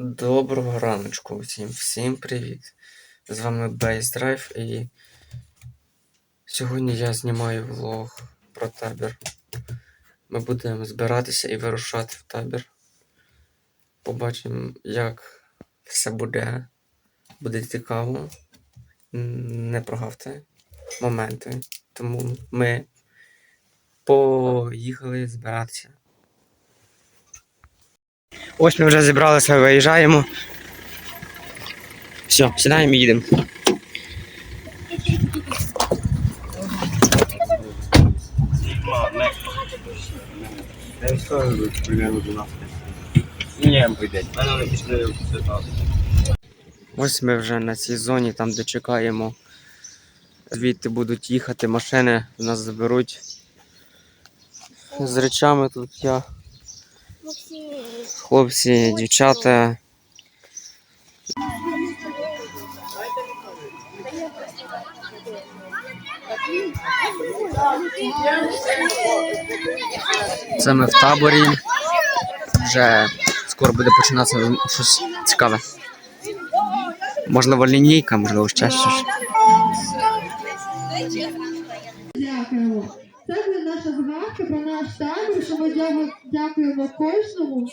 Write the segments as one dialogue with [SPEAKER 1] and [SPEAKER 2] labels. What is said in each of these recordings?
[SPEAKER 1] Доброго раночку всім, всім привіт! З вами Drive і сьогодні я знімаю влог про табір. Ми будемо збиратися і вирушати в табір. Побачимо, як все буде. Буде цікаво. Не прогавте моменти. Тому ми поїхали збиратися. Ось ми вже зібралися, виїжджаємо. Все, сідаємо і їдемо.
[SPEAKER 2] Я військовий примерно 12. Ні, прийде. Мене не пішли 15.
[SPEAKER 1] Ось ми вже на цій зоні, там де чекаємо. Звідти будуть їхати машини, нас заберуть. З речами тут я. Хлопці, дівчата. Це ми в таборі. Вже скоро буде починатися щось цікаве. Можливо, лінійка, можливо, ще щось.
[SPEAKER 3] Згадка про наш табір, що ми дяку- дякуємо кожному.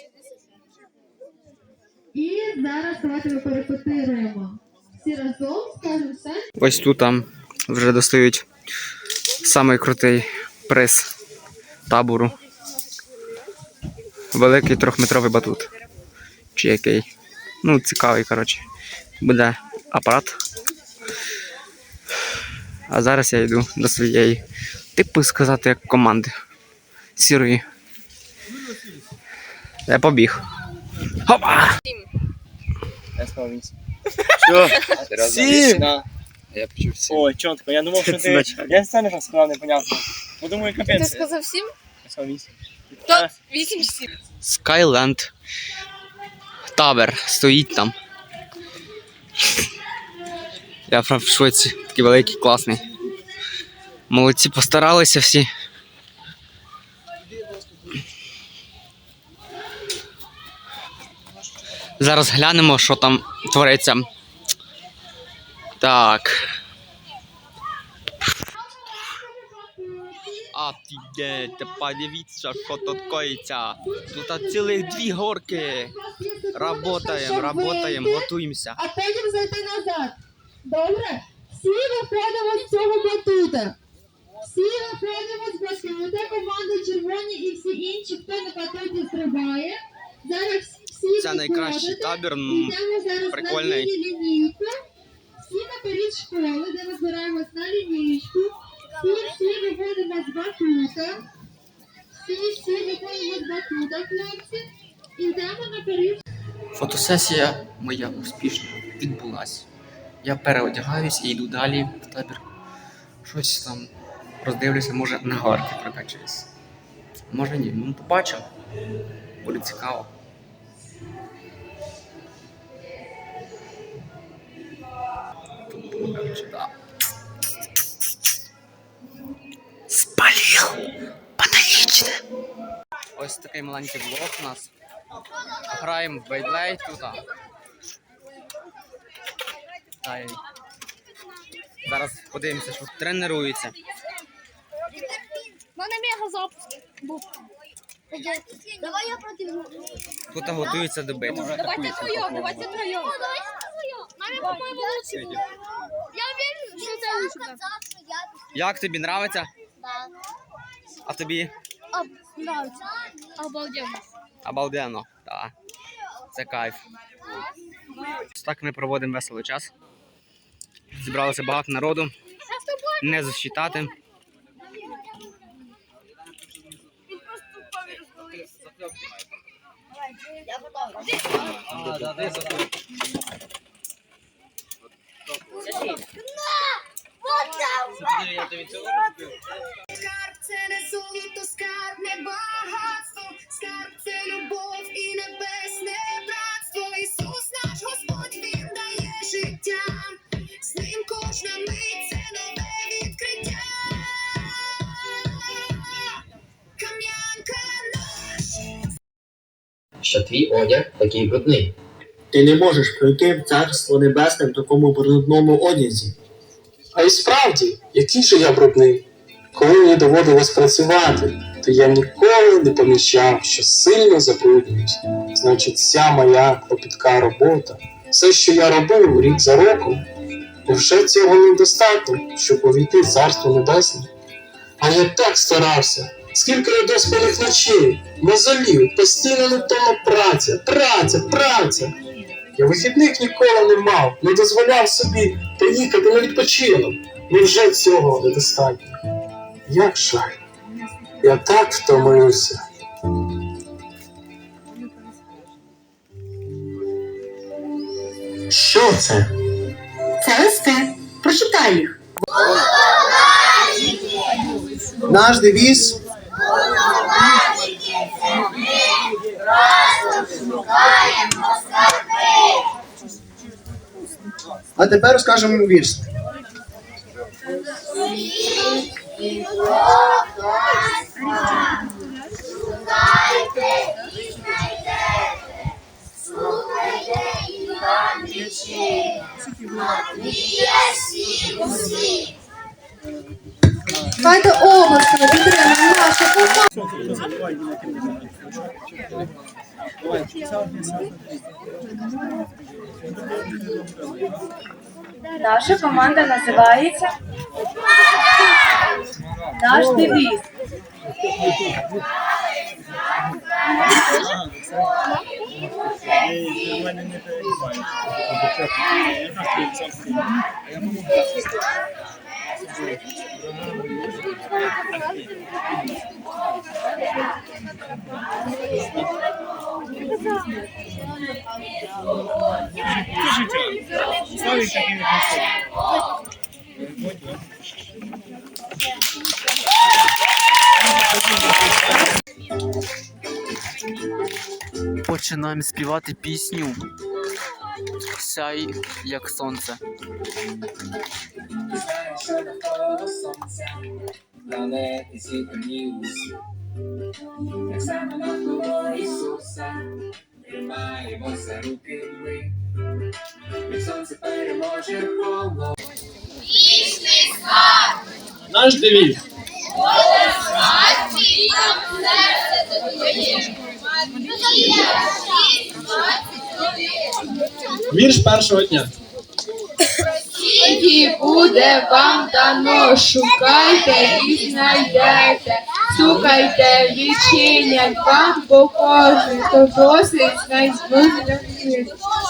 [SPEAKER 3] І зараз давайте ми перепетируємо. Всі разом скажемо все.
[SPEAKER 1] Ось тут там вже достають самий крутий приз табору. Великий трьохметровий батут. Чи який. Ну, цікавий, коротше. Буде апарат. А зараз я йду до своєї, типу сказати, як команди. Сірої. Я побіг. Хопа!
[SPEAKER 2] Я сказав 8.
[SPEAKER 4] Що?
[SPEAKER 2] Сім!
[SPEAKER 4] Я почув сім.
[SPEAKER 2] Ой, чітко, я думав, що
[SPEAKER 1] Це
[SPEAKER 2] ти... Я сам щось сказав непонятно. Бо думаю,
[SPEAKER 5] Ти сказав сім?
[SPEAKER 2] Я сказав 8.
[SPEAKER 5] То вісім чи сім.
[SPEAKER 1] Skyland. Табер стоїть там. Я в Швеції, такий великий, класний. Молодці постаралися всі. Зараз глянемо, що там твориться. Так. Офігеть, подивіться, що тут коїться. Тут цілих дві горки. Работаємо, работаємо, готуємося.
[SPEAKER 3] А потім зайти назад. Добре? Всі виходимо з цього батута. Всі виходимо з батута, команда червоні і всі інші, хто на батуті стрибає. Зараз всі
[SPEAKER 1] Це найкращий табір. м,
[SPEAKER 3] Йдемо зараз
[SPEAKER 1] прикольний.
[SPEAKER 3] на міні-лінійку. Всі наперед школи, де ми збираємось на лінійку. Всі, всі виходимо з батута. Всі, всі виходимо з батута, хлопці. І йдемо наперед
[SPEAKER 1] Фотосесія моя успішно відбулася. Я переодягаюсь і йду далі в табір. Щось там роздивлюся, може на горки прокачуюсь. Може ні, ну побачимо. Буде цікаво. Спалил! Патологічне! Ось такий маленький блок у нас. Граємо в Бейблейд тут. Зараз подивимося, що тренується.
[SPEAKER 5] У мене мега запуск був. Давай я проти
[SPEAKER 1] Тут готується до битви.
[SPEAKER 5] Давайте троєм, давайте троєм. Мамі, по-моєму, лучше буде. Я вірю, що це лучше буде.
[SPEAKER 1] Як тобі нравиться? А тобі?
[SPEAKER 5] Об. Обалденно.
[SPEAKER 1] Обалденно. Так. Це кайф. Так ми проводимо веселий час. Зібралося багато народу. Не засчитати.
[SPEAKER 6] Скарб це не золото, скарб багатство, скарб це любов і небесне братство. Ісус наш Господь, Він життя, з ним кожна мить
[SPEAKER 7] що твій одяг такий брудний. ти не можеш пройти в царство небесне в такому брудному одязі.
[SPEAKER 8] А й справді, який же я брудний. Коли мені доводилось працювати, то я ніколи не помічав, що сильно забруднююсь. Значить, вся моя клопітка робота, все, що я робив рік за роком, невже цього недостатньо, щоб увійти в царство небесне? А я так старався. Скільки недоспаних ночей, мозолів, постійно невтомна праця, праця, праця. Я вихідних ніколи не мав, не дозволяв собі поїхати на відпочинок. Невже цього недостатньо? Як жаль. Я так втомився.
[SPEAKER 7] Що це?
[SPEAKER 9] Це листи. Прочитай їх.
[SPEAKER 7] Наш девіз А тепер розкажемо вірш.
[SPEAKER 9] Давайте обласками підтримуємо нашу.
[SPEAKER 10] Наша команда називається Наш девіз.
[SPEAKER 1] Починаємо співати пісню. Сяй, як сонце.
[SPEAKER 11] планети світлі усі. Так само навколо Ісуса тримаємося руки ми. Сонце переможе холод.
[SPEAKER 8] Наш девіз. Вірш першого дня.
[SPEAKER 3] Скільки буде вам дано, шукайте і знайдете, стукайте, відчинять вам, бо кожен, хто просить, знайдуть,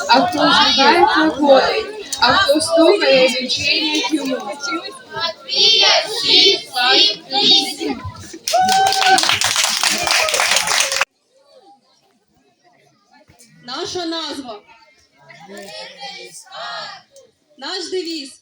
[SPEAKER 3] а хто шукає, приходить, а хто стукає, відчинять йому. Наша назва. Наш девіз.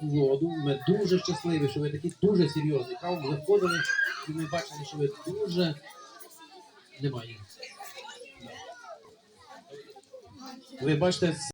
[SPEAKER 12] воду. Ми дуже щасливі, що ви такі дуже серйозні. Правда, виходили, і ми бачили, що ви дуже немає. Ви бачите,